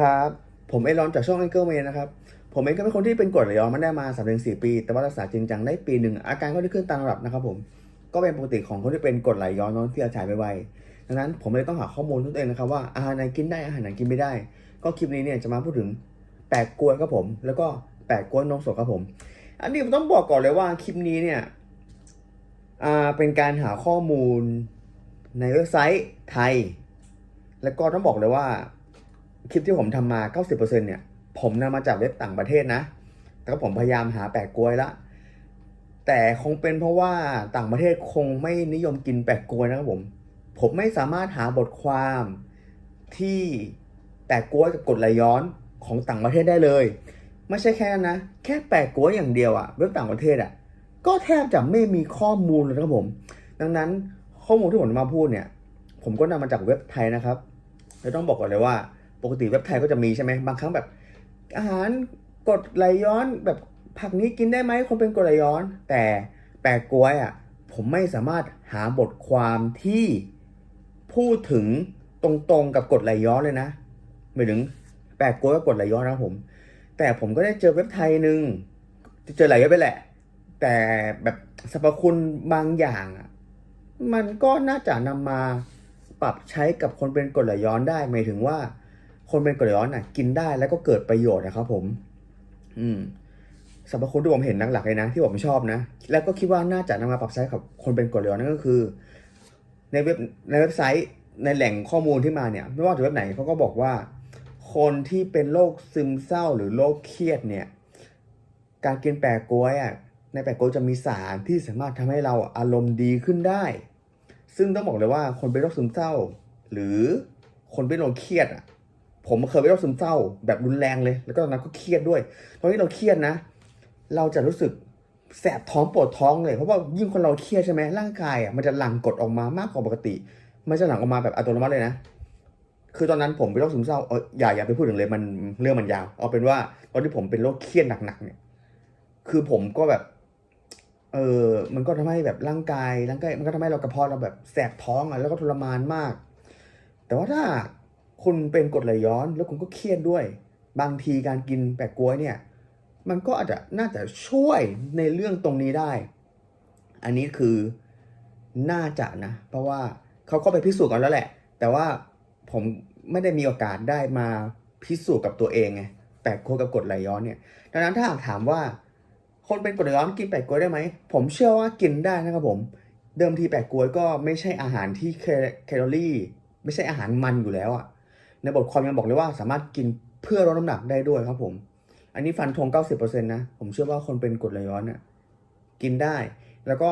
ครับ ผมเอรอนจากช่อง a n เกิลเมนนะครับ ผมเองก็เป็นคนที่เป็นกรดไหลย้อนมาได้มา3ามถึงสปี แต่ว่ารักษาจริงจังได้ปีหนึ่งอาการก็ได้ขึ้นตามระดับนะครับผม ก็เป็นปกติของคนที่เป็นกรดไหลย้อนน้องที่อาฉายไปไวๆดังนั้นผมเลยต้องหาข้อมูลตัวเองนะครับว่าอาหารไหนกินได้อาหารไหนกินไม่ได้ ก็คลิปนี้เนี่ยจะมาพูดถึงแปลกล้วยครับผม แล้วก็แปลกกล้วยนมสดครับผม อันนี้ผมต้องบอกก่อนเลยว่าคลิปนี้เนี่ยอ่าเป็นการหาข้อมูลในเว็บไซต์ไทย แล้วก็ต้องบอกเลยว่า คลิปที่ผมทำมา 90%เนี่ย ผมนำมาจากเว็บต่างประเทศนะ แต่ผมพยายามหาแปะกล้วยละ แต่คงเป็นเพราะว่าต่างประเทศคงไม่นิยมกินแปะกล้วยนะครับผม ผมไม่สามารถหาบทความที่แปะกล้วยกับกฎไหลย้อนของต่างประเทศได้เลย ไม่ใช่แค่นั้นนะ แค่แปะกล้วยอย่างเดียวอะเว็บต่างประเทศอะก็แทบจะไม่มีข้อมูลเลยครับผม ดังนั้นข้อมูลที่ผมมาพูดเนี่ย ผมก็นำมาจากเว็บไทยนะครับ แล้วต้องบอกก่อนเลยว่า ปกติเว็บไทยก็จะมีใช่ไหมบางครั้งแบบ อาหารกดไหลย้อนแบบผักนี้กินได้ไหมคนเป็นกดไหลย้อน แต่แปลกกล้วยอะผมไม่สามารถหาบทความที่พูดถึงตรงๆกับกดไหลย้อนเลยนะหมายถึงแปลกกล้วยกับกดไหลย้อนนะผม แต่ผมก็ได้เจอเว็บไทยหนึ่งเจอหลายเว็บไปแหละ แต่แบบสรรพคุณบางอย่างอะมันก็น่าจะนำมาปรับใช้กับคนเป็นกดไหลย้อนได้หมายถึงว่า คนเป็นกรดย้อนน่ะกินได้แล้วก็เกิดประโยชน์นะครับผม อืมสรรพคุณที่ผมเห็นหลักๆเลยนะ ที่ผมชอบนะ แล้วก็คิดว่าน่าจะนำมาปรับใช้กับคนเป็นกรดย้อนนั่นก็คือ ในเว็บในเว็บไซต์ในแหล่งข้อมูลที่มาเนี่ย ไม่ว่าจะเว็บไหนเขาก็บอกว่า คนที่เป็นโรคซึมเศร้าหรือโรคเครียดเนี่ย การกินแปะกล้วยอะในแปะกล้วยจะมีสารที่สามารถทำให้เราอารมณ์ดีขึ้นได้ ซึ่งต้องบอกเลยว่าคนเป็นโรคซึมเศร้า หรือคนเป็นโรคเครียดอะ ผมเคยเป็นโรคซึมเศร้า แบบรุนแรงเลย แล้วก็ตอนนั้นก็เครียดด้วย ตอนที่เราเครียดนะ เราจะรู้สึกแสบท้องปวดท้องเลย เพราะว่ายิ่งคนเราเครียดใช่ไหมร่างกายอะมันจะหลั่งกรดออกมามากกว่าปกติ มันจะหลั่งออกมาแบบอัตโนมัติเลยนะ คือตอนนั้นผมเป็นโรคซึมเศร้าเอออย่าอย่าไปพูดถึงเลยมันเรื่องมันยาว เอาเป็นว่าตอนที่ผมเป็นโรคเครียดหนักๆเนี่ย คือผมก็แบบ เออมันก็ทำให้แบบร่างกายร่างกายมันก็ทำให้เรากระเพาะเราแบบแสบท้องอะแล้วก็ทรมานมาก แต่ว่าถ้า คุณเป็นกรดไหลย้อนแล้วคุณก็เครียดด้วย บางทีการกินแปะกล้วยเนี่ย มันก็อาจจะน่าจะช่วยในเรื่องตรงนี้ได้ อันนี้คือน่าจะนะ เพราะว่าเขาก็ไปพิสูจน์กันแล้วแหละ แต่ว่าผมไม่ได้มีโอกาสได้มาพิสูจน์กับตัวเองไงแปะกล้วยกับกรดไหลย้อนเนี่ย ดังนั้นถ้าหากถามว่าคนเป็นกรดไหลย้อนกินแปะกล้วยได้ไหม ผมเชื่อว่ากินได้นะครับผม เดิมทีแปะกล้วยก็ไม่ใช่อาหารที่แคแคลอรี่ ไม่ใช่อาหารมันอยู่แล้วอะ ในบทความยังบอกเลยว่าสามารถกินเพื่อลดน้ำหนักได้ด้วยครับผม อันนี้ฟันธง90%นะ ผมเชื่อว่าคนเป็นกรดไหลย้อนนี่ยกินได้ แล้วก็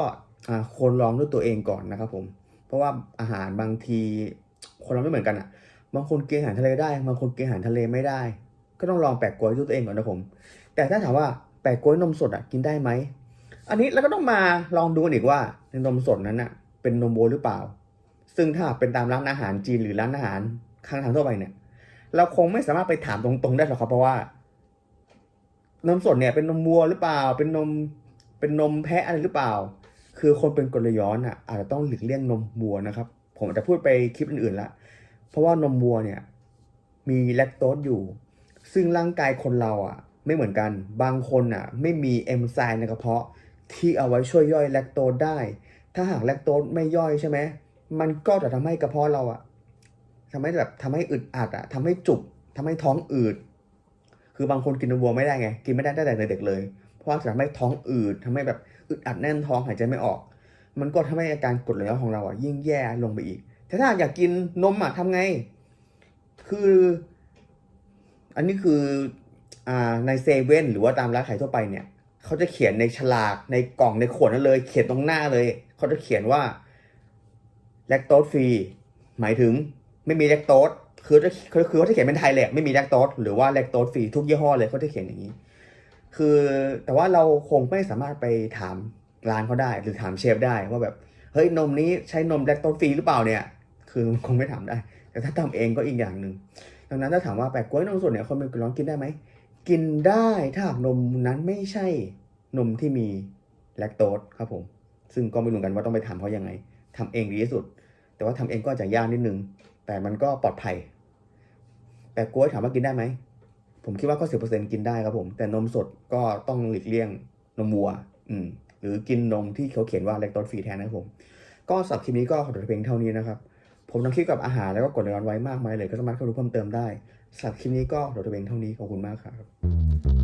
ควรลองด้วยตัวเองก่อนนะครับผม เพราะว่าอาหารบางทีคนเราไม่เหมือนกันอะบางคนกินอาหารทะเลได้ บางคนกินอาหารทะเลไม่ได้ ก็ต้องลองแปะกล้วยด้วยตัวเองก่อนนะผม แต่ถ้าถามว่าแปะกล้วยนมสดอะกินได้ไหม อันนี้เราก็ต้องมาลองดูกันอีกว่าในนมสดนั้นอะเป็นนมวัวหรือเปล่า ซึ่งถ้าเป็นตามร้านอาหารจีนหรือร้านอาหาร ข้างทางทั่วไปเนี่ย เราคงไม่สามารถไปถามตรงๆได้หรอกครับเพราะว่า นมสดเนี่ยเป็นนมวัวหรือเปล่า เป็นนมเป็นนมแพะอะไรหรือเปล่า คือคนเป็นกรดไหลย้อนอะอาจจะต้องหลีกเลี่ยงนมวัวนะครับ ผมอาจจะพูดไปคลิปอื่นๆละเพราะว่านมวัวเนี่ย มีแลคโตสอยู่ ซึ่งร่างกายคนเราอะ ไม่เหมือนกันบางคนอะ ไม่มีเอนไซม์ในกระเพาะที่เอาไว้ช่วยย่อยแลคโตสได้ ถ้าหากแลคโตสไม่ย่อยใช่ไหมมันก็จะทำให้กระเพาะเราอะ ทำให้แบบทำให้อึดอัดอะทำให้จุกทำให้ท้องอืด คือบางคนกินนมวัวไม่ได้ไง กินไม่ได้ตั้งแต่เด็กเลย เพราะว่าจะทำให้ท้องอืดทำให้แบบอึดอัดแน่นท้องหายใจไม่ออก มันก็ทำให้อาการกดไหลย้อนของเราอะยิ่งแย่ลงไปอีก แต่ถ้าอยากกินนมอะทำไง คือ อันนี้คืออ่าในเซเว่นหรือว่าตามร้านขายทั่วไปเนี่ยเขาจะเขียนในฉลากในกล่องในขวดนั่นเลย เขียนตรงหน้าเลย เขาจะเขียนว่าแลคโตสฟรีหมายถึง ไม่มีแลคโตสคือคือคือเขาจะเขียนเป็นไทยแหละไม่มีแลคโตสหรือว่าแลคโตสฟรีทุกยี่ห้อเลยเขาจะเขียนอย่างนี้ คือแต่ว่าเราคงไม่สามารถไปถามร้านเขาได้ หรือถามเชฟได้ว่าแบบเฮ้ยนมนี้ใช้นมแลคโตสฟรีหรือเปล่าเนี่ย คือคงไม่ถามได้ แต่ถ้าทำเองก็อีกอย่างหนึ่งดังนั้นถ้าถามว่าแปะกล้วยนมสดเนี่ยคนเป็นกรดร้อนกินได้ไหมกินได้ถ้าหากนมนั้นไม่ใช่นมที่มีแลคโตสครับผม ซึ่งก็ไม่รู้กันว่าต้องไปถามเขายังไงทำเองดีที่สุด แต่ว่าทำเองก็จะยากนิดนึง แต่มันก็ปลอดภัย แต่กล้วยถามว่ากินได้ไหม ผมคิดว่าก็สิบเปอร์เซ็นกินได้ครับผม แต่นมสดก็ต้องหลีกเลี่ยงนมวัว อืม หรือกินนมที่เขาเขียนว่าเล็กต e ฟรีแทนนะครับผม ก็สำหรับคลิปนี้ก็ขอตัวเพียงเท่านี้นะครับ ผมทำคลิปกับอาหารแล้วก็กดรายการไว้มากมายเลย ก็สามารถเข้าดูเพิ่มเติมได้สำหรับคลิปนี้ก็ขอตัวเพียงเท่านี้ขอบคุณมากครับ